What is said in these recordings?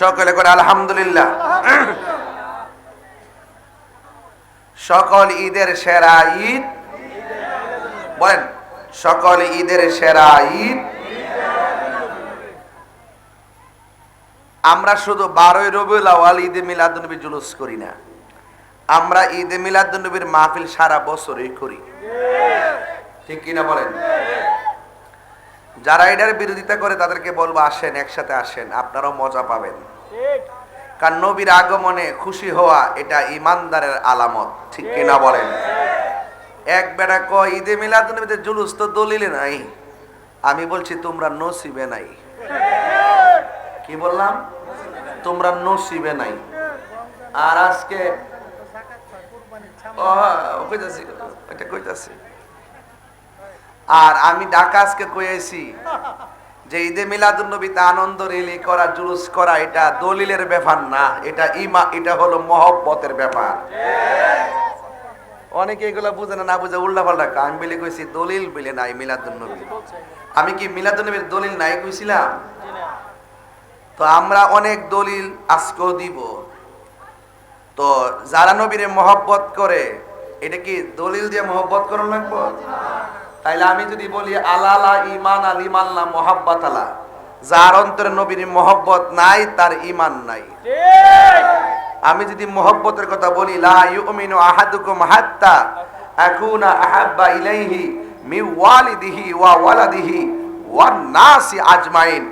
সকলে করে আলহামদুলিল্লাহ। সকল ঈদের সেরা ঈদ। বলেন, সকল ঈদের সেরা ঈদ। আমরা শুধু বারোই রবিউল আওয়াল ঈদে মিলাদুনবী জুলুস করি না। আমরা ঈদে মিলাদুনবীর মাহফিল সারা বছরই করি। ঠিক কিনা বলেন? যারা এটার বিরোধিতা করে তাদেরকে বলব আসেন একসাথে আসেন আপনারাও মজা পাবেন। কারণ নবীর আগমনে খুশি হওয়া এটা ইমানদারের আলামত ঠিক কিনা বলেন? এক বেড়া কয় ঈদে মিলাদ নবীতে জুলুস তো দলিলে নাই। আমি বলছি তোমরা নসিবে নাই। কি বললাম? তোমরা নসিবে নাই। আর আজকে কইতাছি এটা কইতাছি। আর আমি ঢাকা কয়েছি যে ঈদে মিলাদুন নবীতে আনন্দ রেলি করা, জুলুস করা, এটা দলিলের ব্যাপার না, এটা ইমা, এটা হলো মহব্বতের ব্যাপার। অনেকে এগুলো বুঝে না না বুঝে উল্টা পাল্টা আমি বলে কইছি দলিল বলে নাই মিলাদুন নবী। আমি কি মিলাদুন নবীর দলিল নাই কইছিলাম? তো আমরা অনেক দলিল আজকেও দিব। তো যারা নবীরে মহব্বত করে, এটা কি দলিল দিয়ে মহব্বত করার লাগবো? তাইলে আমি যদি বলি আলালা ইমান আল ইমাল্লা মোহাব্বত আলা? যার অন্তরে নবীর মহব্বত নাই তার ইমান নাই। আমি যদি মহব্বতের কথা বলি লা ইউমিনু আহাদুকুম হাত্তা আকুনা আহাব্বা ইলাইহি মি ওয়ালিদিহি ওয়া ওয়ালাদিহি ওয়ান নাসি আজমাইন।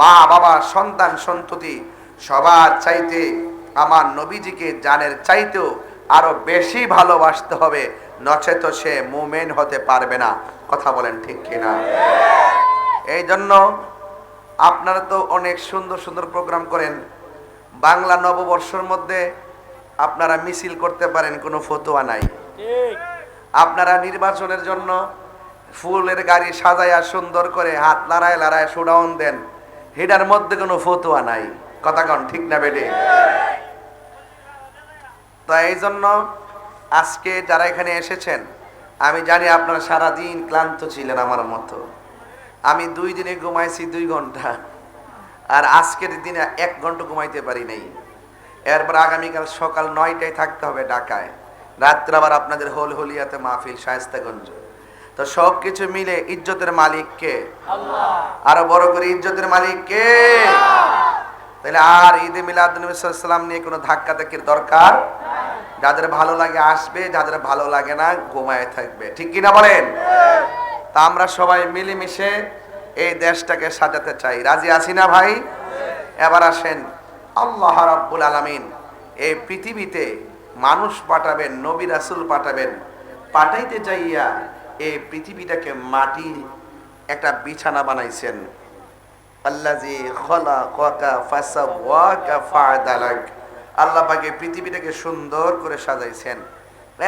মা বাবা সন্তান সন্ততি সবার চাইতে আমার নবীজিকে জানের চাইতেও আরও বেশি ভালোবাসতে হবে, নচেত সে মুমেন হতে পারবে না। কথা বলেন ঠিক কিনা? এই জন্য আপনারা তো অনেক সুন্দর সুন্দর প্রোগ্রাম করেন। বাংলা নববর্ষের মধ্যে আপনারা মিছিল করতে পারেন, কোনো ফতোয়া নাই। আপনারা নির্বাচনের জন্য ফুলের গাড়ি সাজাইয়া সুন্দর করে হাত লড়ায় লড়ায় সুডাউন দেন। হেডার মধ্যে কোনো ফতোয়া নাই। কথা কন ঠিক না বেডে? তো এই জন্য আজকে যারা এখানে এসেছেন আমি জানি আপনারা সারাদিন ক্লান্ত ছিলেন আমার মতো। আমি দুই দিনে ঘুমাইছি দুই ঘণ্টা আর আজকের দিনে এক ঘণ্টা ঘুমাইতে পারি নাই। এরপর আগামীকাল সকাল নয়টায় থাকতে হবে ঢাকায়। রাত্রে আবার আপনাদের হোল হোলিয়াতে মাহফিল শায়স্তাগঞ্জ। তো সব কিছু মিলে ইজ্জতের মালিক কে? আরও বড় করে ইজ্জতের মালিক কে? তাহলে আর ঈদে মিলাদ নবী সাল্লাম নিয়ে কোনো ধাক্কা ধাক্কির দরকার যাদের ভালো লাগে আসবে, যাদের ভালো লাগে না ঘুমায় থাকবে। ঠিক কিনা বলেন? তা আমরা সবাই মিলেমিশে এই দেশটাকে সাজাতে চাই। রাজি আছি না ভাই? এবার আসেন। আল্লাহ রাব্বুল আলামিন এই পৃথিবীতে মানুষ পাঠাবেন, নবী রাসূল পাঠাবেন। পাঠাইতে যাইয়া এই পৃথিবীটাকে মাটি একটা বিছানা বানাইছেন। আল্লাজি খলাকাকা ফাসাওয়াকা ফাআদালাক। আল্লাহ পাকে পৃথিবীটাকে সুন্দর করে সাজাইছেন।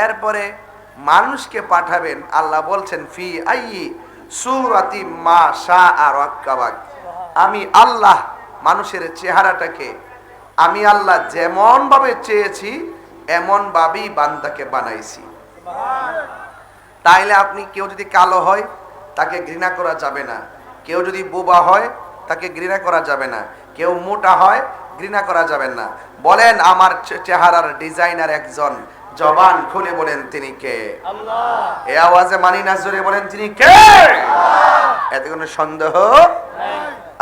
এরপরে মানুষকে পাঠাবেন, আল্লাহ বলছেন, ফি আইয়ি সুরাতি মা শা আর আমি আল্লাহ মানুষের চেহারাটাকে, আমি আল্লাহ যেমন ভাবে চেয়েছি এমন ভাবেই বান্দাকে বানাইছি। তাইলে আপনি কেউ যদি কালো হয়, তাকে ঘৃণা করা যাবে না। কেউ যদি বোবা হয়, তাকে ঘৃণা করা যাবে না। কেউ মোটা হয় ঘৃণা করা যাবেন না। বলেন আমার চেহারার ডিজাইনার একজন জবান খুলে বলেন তিনি কে? এ আওয়াজে মানি না জোরে বলেন তিনি কে? এতে কোনো সন্দেহ?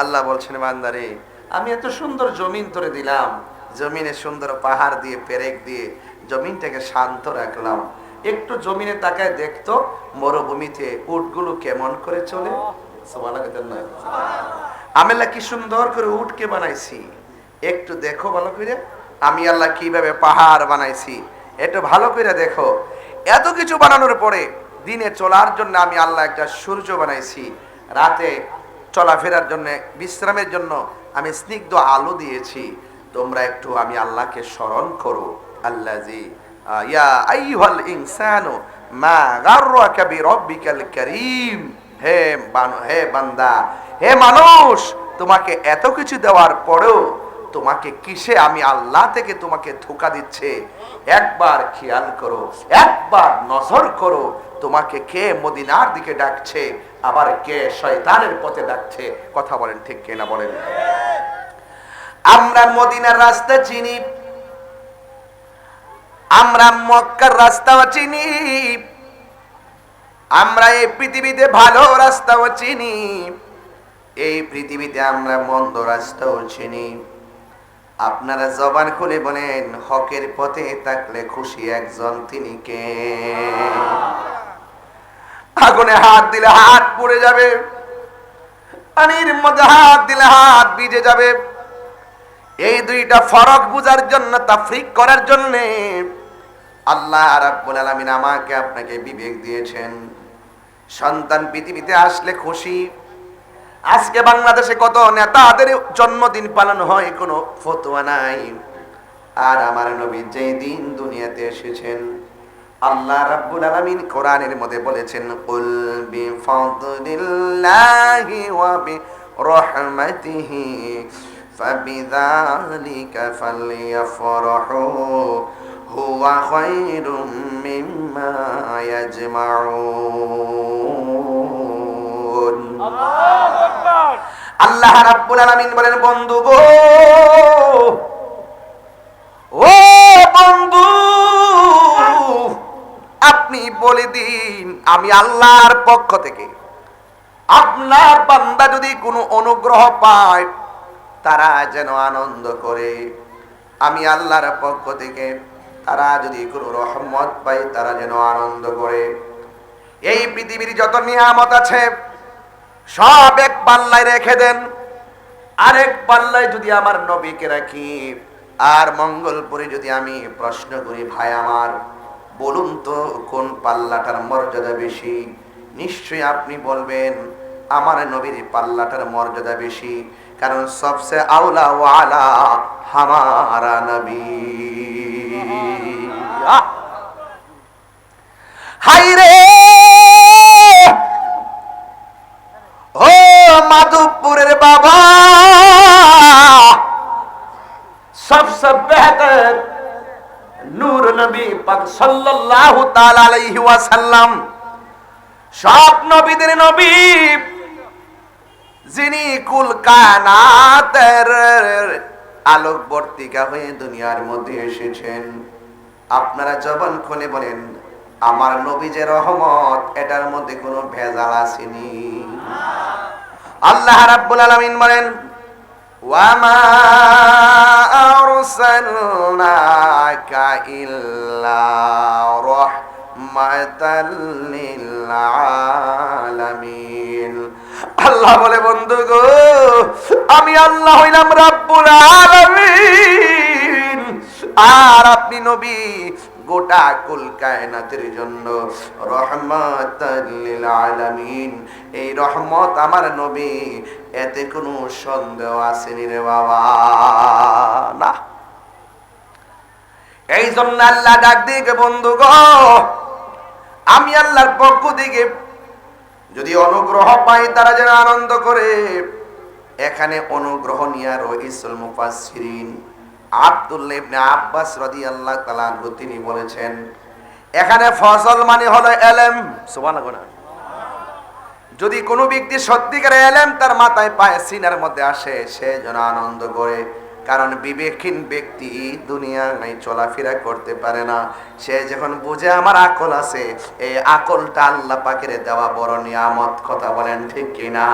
আল্লাহ বলছেন বান্দারে আমি এত সুন্দর জমিন তোরে দিলাম। জমিনে সুন্দর পাহাড় দিয়ে পেরেক দিয়ে জমিনটাকে শান্ত রাখলাম। একটু জমিনে তাকায় দেখতো মরুভূমিতে উটগুলো কেমন করে চলে। সুবহানাল্লাহ না আমি আল্লাহ কি সুন্দর করে উটকে বানাইছি। একটু দেখো ভালো করে। আমি আল্লাহ কীভাবে পাহাড় বানাইছি, একটু ভালো করে দেখো। এত কিছু বানানোর পরে দিনে চলার জন্য আমি আল্লাহ একটা সূর্য বানাইছি। রাতে চলাফেরার জন্য, বিশ্রামের জন্য আমি স্নিগ্ধ আলো দিয়েছি। তোমরা একটু আমি আল্লাহকে স্মরণ করো। আল্লাহ জি ইয়া মা হে বান- হে বান্দা, হে মানুষ, তোমাকে এত কিছু দেওয়ার পরেও তোমাকে কিসে আমি আল্লাহ থেকে তোমাকে ধোকা দিচ্ছে? একবার খেয়াল করো, একবার নজর করো, তোমাকে কে মদিনার দিকে ডাকছে, আবার কে শয়তানের পথে ডাকছে? কথা বলেন ঠিক কিনা বলেন। আমরা মদিনার রাস্তা চিনি, আমরা মক্কার রাস্তাও চিনি, আমরা এই পৃথিবীতে ভালো রাস্তাও চিনি, এই পৃথিবীতে আমরা মন্দ রাস্তাও চিনি। আপনারা জবান খুলে বলেন, হকের পথে থাকলে খুশি একজন তিনি কে? আগুনে হাত দিলে হাত পুড়ে যাবে, পানির মধ্যে হাত দিলে হাত ভিজে যাবে। এই দুইটা ফরক বুঝার জন্য, তাফরিক করার জন্য আল্লাহ রাব্বুল আলামিন আমাকে আপনাকে বিবেক দিয়েছেন। সন্তান পৃথিবীতে আসলে খুশি আজকে বাংলাদেশে কত নেতাদের জন্মদিন পালন হয় কোনো ফতোয়া নাই। আর আমার নবী যেই দিন দুনিয়াতে এসেছেন, আল্লাহ রাব্বুল আলামিন কোরআনের মধ্যে বলেছেন, কুল বিফাদলিল্লাহি ওয়া বিরহমাতিহি, ফাবিযালিকা ফালইফরাহু হুয়া খায়রুম মিম্মা ইয়াজমাউন। আল্লাহ রাব্বুল আলামিন বলেন, বন্ধু গো, ও বন্ধু, আপনি বলে দিন, আমি আল্লাহর পক্ষ থেকে আপনার বান্দা যদি কোনো অনুগ্রহ পায়, তারা যেন আনন্দ করে। আমি আল্লাহর পক্ষ থেকে তারা যদি কোনো রহমত পায়, তারা যেন আনন্দ করে। এই পৃথিবীর যত নিয়ামত আছে সব এক পাল্লায় রেখে দেন। আরেক পাল্লায় যদি আমার নবীকে রাখি, আর মঙ্গলপুরে যদি আমি প্রশ্ন করি, ভাই আমার, বলুন তো কোন পাল্লাটার মর্যাদা বেশি? নিশ্চয়ই আপনি বলবেন, আমার নবীর পাল্লাটার মর্যাদা বেশি, কারণ সবসে আউলা ওয়ালা হামারা নবী। হাই রে ও মাধবপুরের বাবা। সবসে বেহতর নূর নবী পাক সাল্লাল্লাহু তাআলা আলাইহি ওয়াসাল্লাম। সব নবীদের নবী, যিনি কুল কানাতের আলোকবর্তিকা হয়ে দুনিয়ার মধ্যে এসেছেন। আপনারা জবান খুলে বলেন, আমার নবী যে রহমত এটার মধ্যে কোনো ভেজাল আসেনি। না আল্লাহ রাব্বুল আলামিন বলেন, ওয়ামা আরসালনাকা ইল্লা রাহমাতাল লিল আলামিন আল্লাহ বলে, বন্ধু গো, আমি আল্লাহ হইলাম রাব্বুল আলামিন। আর আপনি নবী গোটা কুল কায়নাতের জন্য রহমাতাল লিল আলামিন। এই রহমত আমার নবী, এতে কোনো সন্দেহ আসেনি রে বাবা। না। এই জন্য আল্লাহ ডাক দিকে বন্ধু গো আমি আল্লাহর পক্ষ থেকে যদি অনুগ্রহ পাই, তারা যেন আনন্দ করে। এখানে অনুগ্রহ নিয়ে রইসুল মুফাসসিরিন। আব্বাস রাদিয়াল্লাহু তাআলা তিনি বলেছেন, এখানে ফসল মানে হলো এলেম। যদি কোনো ব্যক্তি সত্যিকার এলেম, তার মাথায় পায় সিনার মধ্যে আসে, সে যেন আনন্দ করে। কারণ বিবেকহীন ব্যক্তি দুনিয়ায় চলাফেরা করতে পারে না। সে যখন বুঝে আমার আকল আছে, এই আকলটা আল্লাহ পাকের দেওয়া বড় নিয়ামত, কথা বলেন ঠিক কিনা?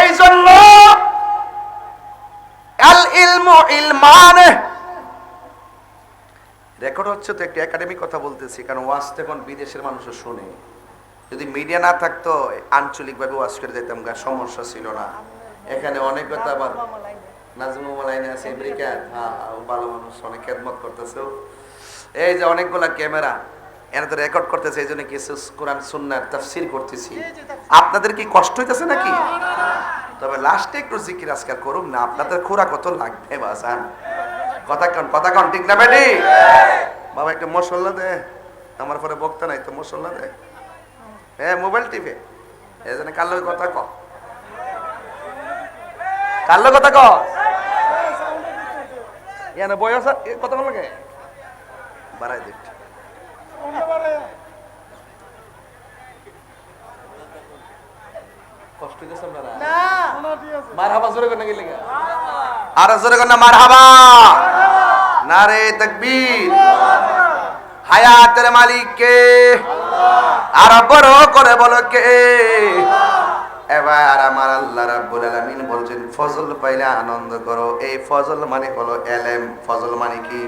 এই জন্য ইলমু ইলমান। রেকর্ড হচ্ছে তো একটি একাডেমিক কথা বলতেছি কারণ ওয়াজ এখন বিদেশের মানুষও শুনে। যদি মিডিয়া না থাকতো আঞ্চলিকভাবে ওয়াজ করে যেতাম গা সমস্যা ছিল না। এখানে অনেক কথা আবার নাজমুল আছে আমেরিকা। হ্যাঁ, ভালো মানুষ অনেক খেদমত করতেছে এই যে অনেকগুলা ক্যামেরা এরা তো রেকর্ড করতেছে এই জন্য কিছু কোরআন সুন্নার তাফসির করতেছি। আপনাদের কি কষ্ট হইতেছে নাকি? তবে লাস্টে একটু জিকির আজকার করুন না আপনাদের খোরা কত লাগবে বাসান কথা কন কথা কন ঠিক না বেটি? বাবা একটা মশলা দে। আমার পরে বক্তা নাই তো মশলা দে। হ্যাঁ মোবাইল টিপে। এই জন্য কার লগে কথা ক। কার লগে কথা ক। ইয়ানে বয়স কন লাগে? বাড়াই দিক কষ্ট হইতেছে আপনারা মার হাবা জোরে করে নাকি লেগে আর জোরে কর না মারহাবা। নারে তাকবীর। হায়াতের মালিক কে আর বড় করে বলো কে? এবার আমার আল্লাহ রাব্বুল আলামিন বলছেন ফজল পাইলে আনন্দ করো। এই ফজল মানে হলো এলেম। ফজল মানে কি?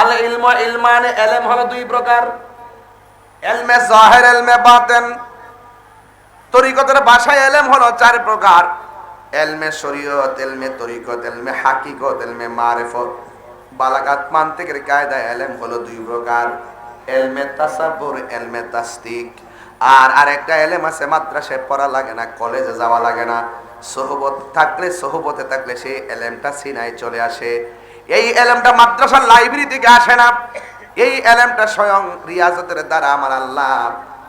আল ইলম ইলমানে এলেম হলো দুই প্রকার। এলমে জাহির এলমে বাতেন। তরিকতের ভাষায় এলেম হলো চার প্রকার। এলমে শরীয়ত, এলমে তরিকত, এলমে হাকিকত, এলমে মারেফত। বালাগাত মান্তিকের কায়দা এলেম হলো দুই প্রকার। এলমে তাসাব্বুর, এলমে তাসদিক। আর আরেকটা এলেম আছে মাদ্রাসায় পড়া লাগে না, কলেজে যাওয়া লাগে না। সোহবত থাকলে, সোহবতে থাকলে সেই এলেমটা সিনায় চলে আসে। এই এলেমটা মাদ্রাসার লাইব্রেরি থেকে আসে না। এই এলেমটা স্বয়ং রিয়াজতের দ্বারা আমার আল্লাহ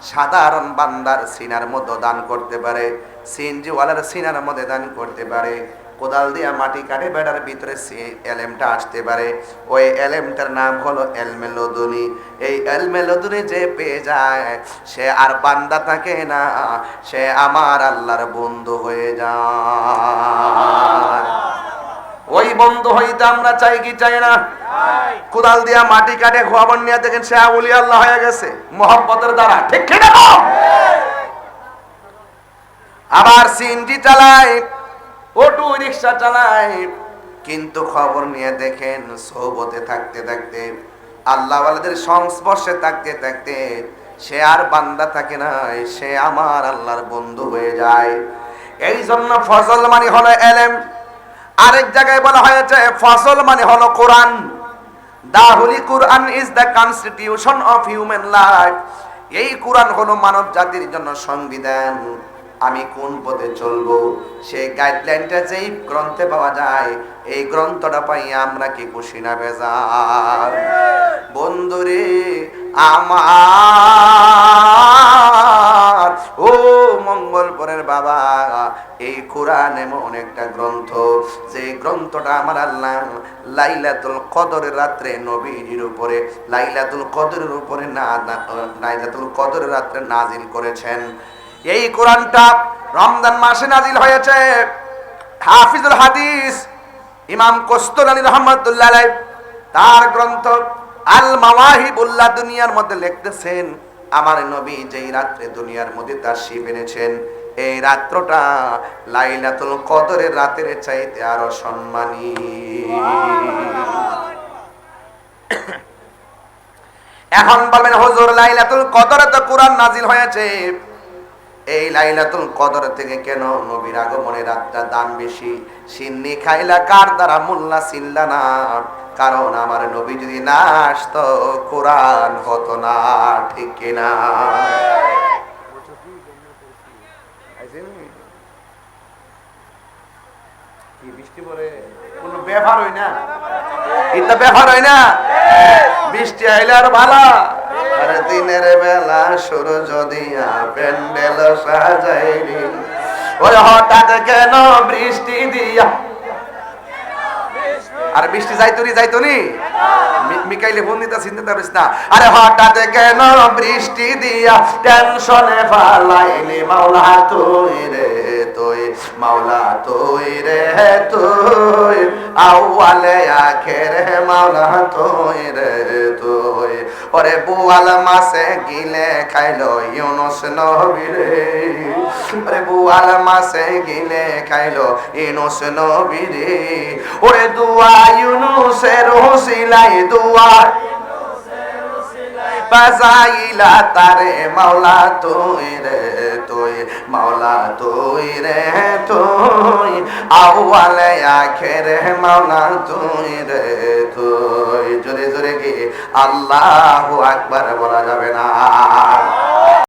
সাধারণ বান্দার সিনার মধ্যে দান করতে পারে, সিনজিওয়ালার সিনার মধ্যে দান করতে পারে, কোদাল দিয়া মাটি কাটে, বেড়ার ভিতরে সে এলেমটা আসতে পারে। ওই এলেমটার নাম হলো এলমেলদুনি। এই এলমেলদুনি যে পেয়ে যায়, সে আর বান্দা থাকে না, সে আমার আল্লাহর বন্ধু হয়ে যায়। ওই বন্ধু হইতে আমরা চাই কি চাই না? কোদাল দিয়া মাটি কাটে খোয়াবন নিয়ে দেখেন সে আউলি আল্লাহ হয়ে গেছে। মোহাম্মতের দ্বারা। ঠিক ঠিক আবার সিএনজি চালায়, অটো রিক্সা চালায়, কিন্তু খবর নিয়ে দেখেন সৌবতে থাকতে থাকতে আল্লাহ আল্লাহদের সংস্পর্শে থাকতে থাকতে, সে আর বান্দা থাকে না, সে আমার আল্লাহর বন্ধু হয়ে যায়। এই জন্য ফজল মানে হলো এলেম। আরেক জায়গায় বলা হয়েছে ফসল মানে হলো Quran. The holy Quran is the constitution of human life এই কোরআন হলো মানব জাতির জন্য সংবিধান। আমি কোন পথে চলবো? সেই গাইডলাইনটা যেই গ্রন্থে পাওয়া যায়, এই গ্রন্থটা পাই আমরা কি খুশি না বেজার? বন্ধুরে আমার, ও মঙ্গলপুরের বাবা, এই কোরআন এমন একটা গ্রন্থ গ্রন্থটা আমার আল্লাহ লাইলাতুল কদরের রাত্রে নবীর উপরে, লাইলাতুল কদরের উপরে না লাইলাতুল কদরের রাত্রে নাজিল করেছেন। এই কোরআনটা রমজান মাসে নাজিল হয়েছে। হাফিজুল হাদিস, ইমাম কস্তুলানী রহমতুল্লাহ আলাইহ, তার গ্রন্থ আল মাওয়াহিবুল্লাহ দুনিয়ার মধ্যে লিখতেছেন, আমার নবী যেই রাত্রে দুনিয়ার মধ্যে তার শিব এনেছেন। এই রাত্রটা লাইলাতুল কদরের রাতের চাইতে আরও সম্মানী। এখন বলবেন হুজুর, লাইলাতুল কদরে তো কোরআন নাজিল হয়েছে। এই লাইলাতুল কদর থেকে কেন নবীর আগমনের রাতটা দাম বেশি? সিন্নি খাইলা কার দ্বারা মোল্লা চিল্লা না? কারণ আমার নবী যদি না আসতো, কোরআন হতো না, ঠিক কিনা? কি বৃষ্টি কোনো ব্যাপার হই না। এটা ব্যাপার হয় না। বৃষ্টি আইলে আর ভালো। আর দিনের বেলা সূর্য দিয়া প্যান্ডেল ওই হঠাৎ কেন বৃষ্টি দিয়া? আর বৃষ্টি মি- মিকাইলে ফোন দিতে চিনতে পারিস না। আরে হঠাৎ কেন বৃষ্টি দিয়া? টেনশনে ফালাইলি মাওলা তুই রে। তুই মাওলা তুই রে তুই আউয়ালে আখেরে মাওলা তুই রে তুই ওরে বুয়াল মাসে গিলে খাইলো ইউনুস নবী রে ওরে বুয়াল মাসে গিলে খাইলো ইউনুস নবী রে ওরে দুয়া ইউনুসের হোসিলাই দুয়া বাজাইলা তারে, মাওলা তুই রে তুই, মাওলা তুই রে তুই। আউয়ালে আখেরে, মাওলা তুই রে তুই। জোরে জোরে কি আল্লাহু আকবার বলা যাবে না।